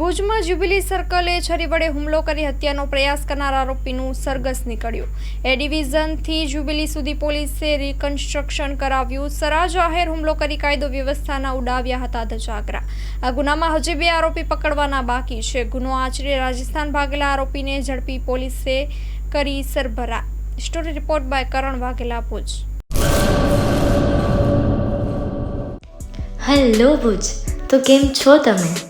ભુજમાં જ્યુબિલી સર્કલે છરી વડે હુમલો કરી હત્યાનો પ્રયાસ કરનાર આરોપીનું સરઘસ નીકળ્યું. એ ડિવિઝનથી જ્યુબિલી સુધી પોલીસે રિકન્સ્ટ્રક્શન કરાવ્યું. સરા જાહેર હુમલો કરી કાયદો વ્યવસ્થાના ઉડાવ્યા હતા ધજાગરા. આ ગુનામાં હજી બે આરોપી પકડવાના બાકી છે. ગુનો આચરી રાજસ્થાન ભાગેલા આરોપીને ઝડપી પોલીસે કરી સરભરા. Story report by Karan Vaghela, Bhuj. Hello, Bhuj. તો કેમ છો તમે?